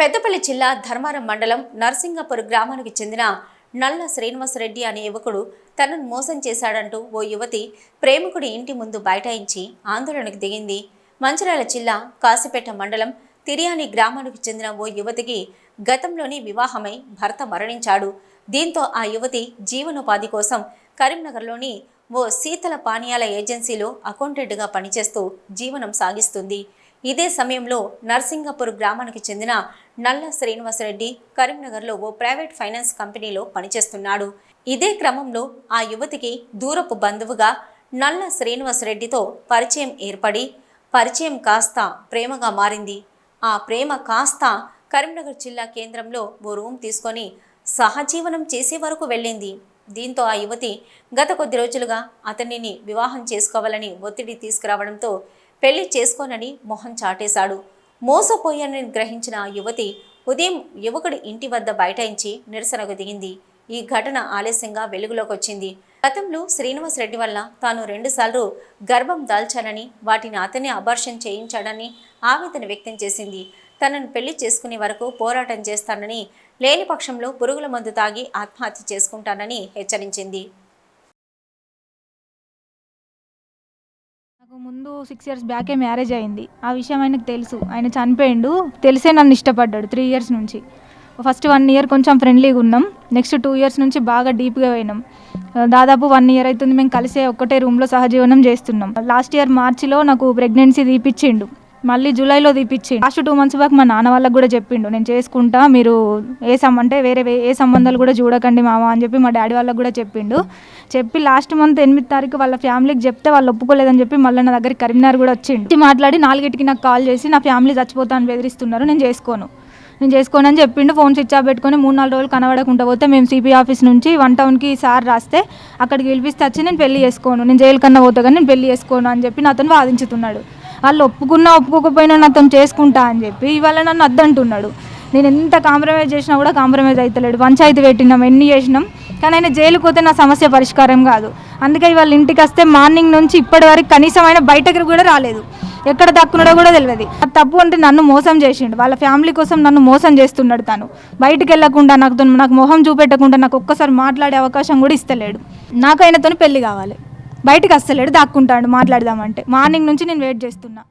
పెద్దపల్లి జిల్లా ధర్మారం మండలం నర్సింగపురం గ్రామానికి చెందిన నల్ల శ్రీనివాసరెడ్డి అనే యువకుడు తనను మోసం చేశాడంటూ ఓ యువతి ప్రేమికుడి ఇంటి ముందు బైఠాయించి ఆందోళనకు దిగింది. మంచిర్యాల జిల్లా కాసిపేట మండలం తిరియాని గ్రామానికి చెందిన ఓ యువతికి గతంలోని వివాహమై భర్త మరణించాడు. దీంతో ఆ యువతి జీవనోపాధి కోసం కరీంనగర్లోని ఓ శీతల పానీయాల ఏజెన్సీలో అకౌంటెంట్గా పనిచేస్తూ జీవనం సాగిస్తుంది. ఇదే సమయంలో నర్సింగపూర్ గ్రామానికి చెందిన నల్ల శ్రీనివాసరెడ్డి కరీంనగర్లో ఓ ప్రైవేట్ ఫైనాన్స్ కంపెనీలో పనిచేస్తున్నాడు. ఇదే క్రమంలో ఆ యువతికి దూరపు బంధువుగా నల్ల శ్రీనివాసరెడ్డితో పరిచయం ఏర్పడి పరిచయం కాస్త ప్రేమగా మారింది. ఆ ప్రేమ కాస్త కరీంనగర్ జిల్లా కేంద్రంలో ఓ రూమ్ తీసుకొని సహజీవనం చేసే వరకు వెళ్ళింది. దీంతో ఆ యువతి గత కొద్ది రోజులుగా అతనిని వివాహం చేసుకోవాలని ఒత్తిడి తీసుకురావడంతో పెళ్ళి చేసుకోనని మొహం చాటేశాడు. మోసపోయానని గ్రహించిన ఆ యువతి ఉదయం యువకుడి ఇంటి వద్ద బైఠాయించి నిరసనకు దిగింది. ఈ ఘటన ఆలస్యంగా వెలుగులోకి వచ్చింది. గతంలో శ్రీనివాస్ రెడ్డి వల్ల తాను రెండుసార్లు గర్భం దాల్చానని వాటిని అతనే అబార్షన్ చేయించాడని ఆవేదన వ్యక్తం చేసింది. తనను పెళ్ళి చేసుకునే వరకు పోరాటం చేస్తానని లేని పక్షంలో పురుగుల మందు తాగి ఆత్మహత్య చేసుకుంటానని హెచ్చరించింది. నాకు ముందు సిక్స్ ఇయర్స్ బ్యాకే మ్యారేజ్ అయింది. ఆ విషయం ఆయనకు తెలుసు. ఆయన చనిపోయిండు. తెలిసే నన్ను ఇష్టపడ్డాడు త్రీ ఇయర్స్ నుంచి. ఫస్ట్ వన్ ఇయర్ కొంచెం ఫ్రెండ్లీగా ఉన్నాం. నెక్స్ట్ టూ ఇయర్స్ నుంచి బాగా డీప్గా పోయినాం. దాదాపు వన్ ఇయర్ అవుతుంది మేము కలిసే ఒక్కటే రూమ్లో సహజీవనం చేస్తున్నాం. లాస్ట్ ఇయర్ మార్చిలో నాకు ప్రెగ్నెన్సీ తీపిచ్చిండు. మళ్ళీ జూలైలో తీపిచ్చిండు లాస్ట్ టూ మంత్స్ బ్యాక్ మా నాన్న వాళ్ళకి కూడా చెప్పిండు. నేను చేసుకుంటా మీరు ఏ సం అంటే వేరే ఏ సంబంధాలు కూడా చూడకండి మామ అని చెప్పి మా డాడీ వాళ్ళకి కూడా చెప్పిండు. చెప్పి లాస్ట్ మంత్ ఎనిమిది తారీఖు వాళ్ళ ఫ్యామిలీకి చెప్తే వాళ్ళు ఒప్పుకోలేదని చెప్పి మళ్ళీ నా దగ్గరికి కరీంనగర్ కూడా వచ్చిండు. వచ్చి మాట్లాడి నాలుగిటికి నాకు కాల్ చేసి నా ఫ్యామిలీ చచ్చిపోతాను బెదిరిస్తున్నారు నేను చేసుకోను. నేను చేసుకోను అని చెప్పిండు ఫోన్ స్విచ్ ఆఫ్ పెట్టుకొని మూడు నాలుగు రోజులు కనబడకుండా పోతే మేము సిపి ఆఫీస్ నుంచి వన్ టౌన్కి సార్ రాస్తే అక్కడికి పిలిపిస్తే వచ్చి నేను పెళ్ళి చేసుకోను. నేను జైలు కన్నా పోతా కానీ నేను పెళ్ళి చేసుకోను అని చెప్పి నాతో వాదించుతున్నాడు. వాళ్ళు ఒప్పుకున్నా ఒప్పుకోకపోయినా నాతో చేసుకుంటా అని చెప్పి ఇవాళ నన్ను అద్దంటున్నాడు. నేను ఎంత కాంప్రమైజ్ చేసినా కూడా కాంప్రమైజ్ అవుతలేడు పంచాయతీ పెట్టినాం ఎన్ని చేసినాం కానీ ఆయన జైలుకి పోతే నా సమస్య పరిష్కారం కాదు. అందుకే ఇవాళ ఇంటికి వస్తే మార్నింగ్ నుంచి ఇప్పటి వరకు కనీసం ఆయన బయటకు కూడా రాలేదు. ఎక్కడ దక్కున్నాడో కూడా తెలియదు అది తప్పు అంటే నన్ను మోసం చేసిండు. వాళ్ళ ఫ్యామిలీ కోసం నన్ను మోసం చేస్తున్నాడు తను. బయటికి వెళ్ళకుండా నాకు నాకు మొహం చూపెట్టకుండా నాకు ఒక్కసారి మాట్లాడే అవకాశం కూడా ఇస్తలేడు. నాకు ఆయనతో పెళ్ళి కావాలి. బయటకు వస్తలేడు దాక్కుంటాడు మాట్లాడదామంటే. మార్నింగ్ నుంచి నేను వెయిట్ చేస్తున్నా.